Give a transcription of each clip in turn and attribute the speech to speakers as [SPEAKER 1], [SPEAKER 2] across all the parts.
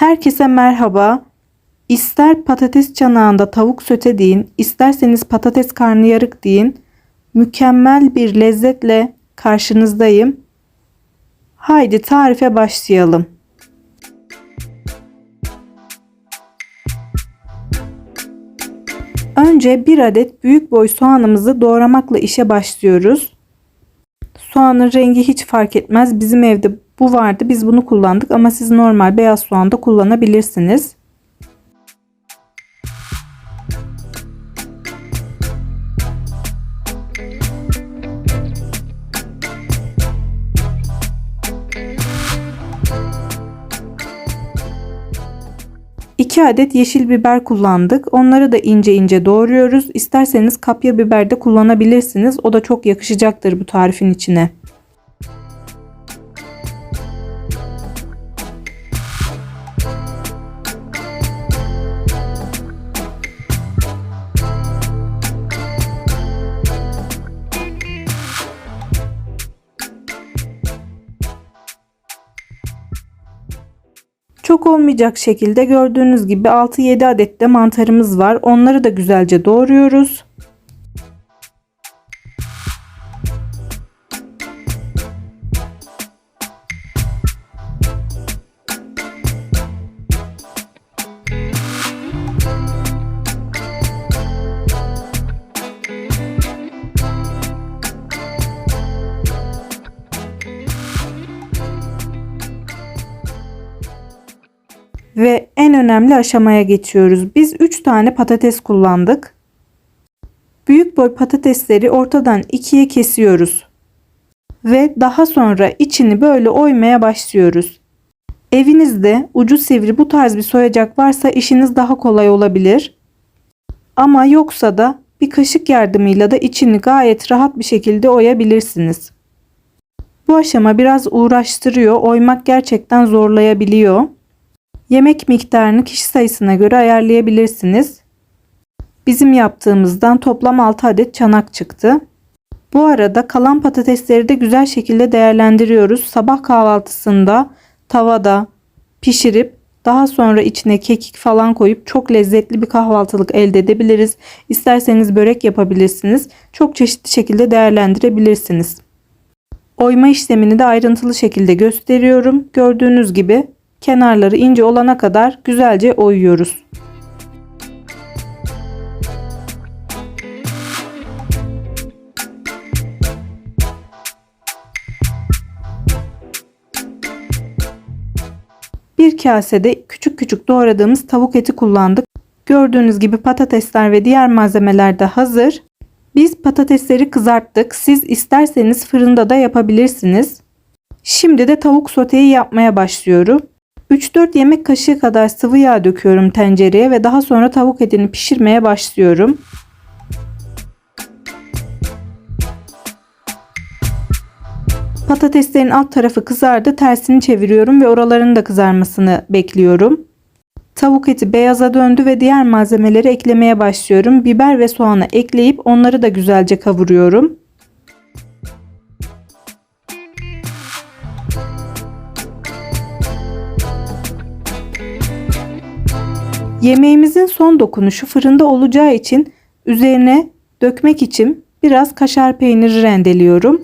[SPEAKER 1] Herkese merhaba. İster patates çanağında tavuk söte deyin, isterseniz patates karnıyarık deyin. Mükemmel bir lezzetle karşınızdayım. Haydi tarife başlayalım. Önce bir adet büyük boy soğanımızı doğramakla işe başlıyoruz. Soğanın rengi hiç fark etmez. Bizim evde bu vardı. Biz bunu kullandık ama siz normal beyaz soğan da kullanabilirsiniz. İki adet yeşil biber kullandık. Onları da ince ince doğruyoruz. İsterseniz kapya biber de kullanabilirsiniz. O da çok yakışacaktır bu tarifin içine. Çok olmayacak şekilde gördüğünüz gibi 6-7 adet de mantarımız var. Onları da güzelce doğruyoruz. Ve en önemli aşamaya geçiyoruz. Biz 3 tane patates kullandık. Büyük boy patatesleri ortadan ikiye kesiyoruz. Ve daha sonra içini böyle oymaya başlıyoruz. Evinizde ucu sivri bu tarz bir soyacak varsa işiniz daha kolay olabilir. Ama yoksa da bir kaşık yardımıyla da içini gayet rahat bir şekilde oyabilirsiniz. Bu aşama biraz uğraştırıyor. Oymak gerçekten zorlayabiliyor. Yemek miktarını kişi sayısına göre ayarlayabilirsiniz. Bizim yaptığımızdan toplam 6 adet çanak çıktı. Bu arada kalan patatesleri de güzel şekilde değerlendiriyoruz. Sabah kahvaltısında tavada pişirip daha sonra içine kekik falan koyup çok lezzetli bir kahvaltılık elde edebiliriz. İsterseniz börek yapabilirsiniz. Çok çeşitli şekilde değerlendirebilirsiniz. Oyma işlemini de ayrıntılı şekilde gösteriyorum. Gördüğünüz gibi kenarları ince olana kadar güzelce oyuyoruz. Bir kasede küçük küçük doğradığımız tavuk eti kullandık. Gördüğünüz gibi patatesler ve diğer malzemeler de hazır. Biz patatesleri kızarttık. Siz isterseniz fırında da yapabilirsiniz. Şimdi de tavuk soteyi yapmaya başlıyorum. 3-4 yemek kaşığı kadar sıvı yağ döküyorum tencereye ve daha sonra tavuk etini pişirmeye başlıyorum. Patateslerin alt tarafı kızardı. Tersini çeviriyorum ve oraların da kızarmasını bekliyorum. Tavuk eti beyaza döndü ve diğer malzemeleri eklemeye başlıyorum. Biber ve soğanı ekleyip onları da güzelce kavuruyorum. Yemeğimizin son dokunuşu fırında olacağı için üzerine dökmek için biraz kaşar peyniri rendeliyorum.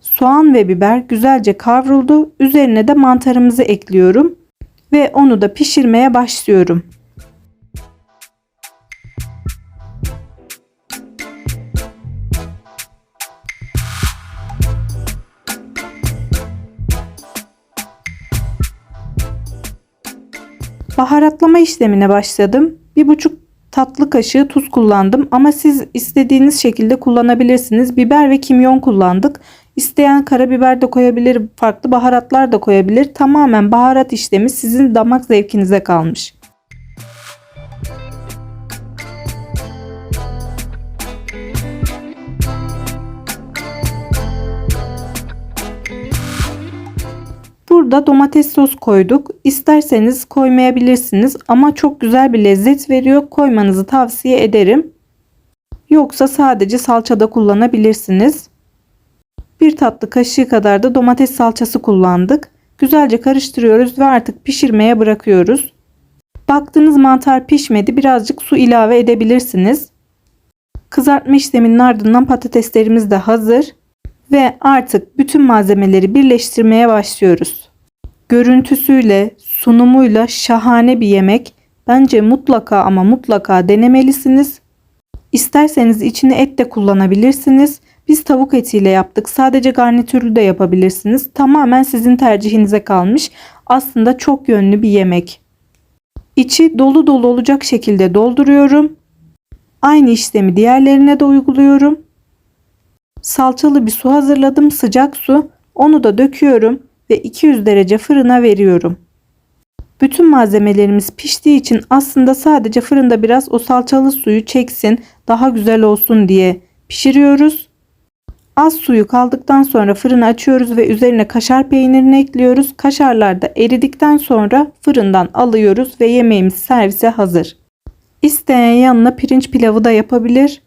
[SPEAKER 1] Soğan ve biber güzelce kavruldu. Üzerine de mantarımızı ekliyorum ve onu da pişirmeye başlıyorum. Baharatlama işlemine başladım. Bir buçuk tatlı kaşığı tuz kullandım ama siz istediğiniz şekilde kullanabilirsiniz. Biber ve kimyon kullandık. İsteyen karabiber de koyabilir, farklı baharatlar da koyabilir. Tamamen baharat işlemi sizin damak zevkinize kalmış. Burada domates sos koyduk. İsterseniz koymayabilirsiniz ama çok güzel bir lezzet veriyor. Koymanızı tavsiye ederim. Yoksa sadece salçada kullanabilirsiniz. Bir tatlı kaşığı kadar da domates salçası kullandık. Güzelce karıştırıyoruz ve artık pişirmeye bırakıyoruz. Baktığınız mantar pişmedi. Birazcık su ilave edebilirsiniz. Kızartma işleminin ardından patateslerimiz de hazır ve artık bütün malzemeleri birleştirmeye başlıyoruz. Görüntüsüyle, sunumuyla şahane bir yemek. Bence mutlaka ama mutlaka denemelisiniz. İsterseniz içine et de kullanabilirsiniz. Biz tavuk etiyle yaptık. Sadece garnitürlü de yapabilirsiniz. Tamamen sizin tercihinize kalmış. Aslında çok yönlü bir yemek. İçi dolu dolu olacak şekilde dolduruyorum. Aynı işlemi diğerlerine de uyguluyorum. Salçalı bir su hazırladım, sıcak su. Onu da döküyorum ve 200 derece fırına veriyorum. Bütün malzemelerimiz piştiği için aslında sadece fırında biraz o salçalı suyu çeksin, daha güzel olsun diye pişiriyoruz. Az suyu kaldıktan sonra fırını açıyoruz ve üzerine kaşar peynirini ekliyoruz. Kaşarlar da eridikten sonra fırından alıyoruz ve yemeğimiz servise hazır. İsteyen yanına pirinç pilavı da yapabilir.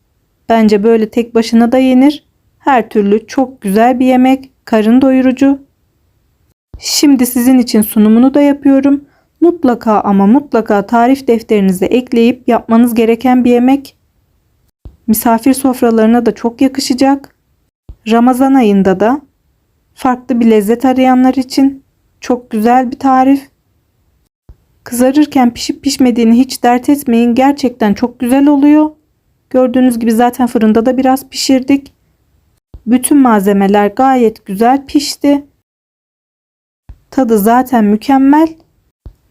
[SPEAKER 1] Bence böyle tek başına da yenir. Her türlü çok güzel bir yemek, karın doyurucu. Şimdi sizin için sunumunu da yapıyorum. Mutlaka ama mutlaka tarif defterinize ekleyip yapmanız gereken bir yemek. Misafir sofralarına da çok yakışacak. Ramazan ayında da farklı bir lezzet arayanlar için çok güzel bir tarif. Kızarırken pişip pişmediğini hiç dert etmeyin. Gerçekten çok güzel oluyor. Gördüğünüz gibi zaten fırında da biraz pişirdik. Bütün malzemeler gayet güzel pişti. Tadı zaten mükemmel.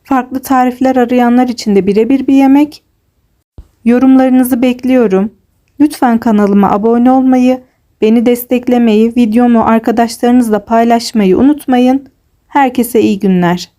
[SPEAKER 1] Farklı tarifler arayanlar için de birebir bir yemek. Yorumlarınızı bekliyorum. Lütfen kanalıma abone olmayı, beni desteklemeyi, videomu arkadaşlarınızla paylaşmayı unutmayın. Herkese iyi günler.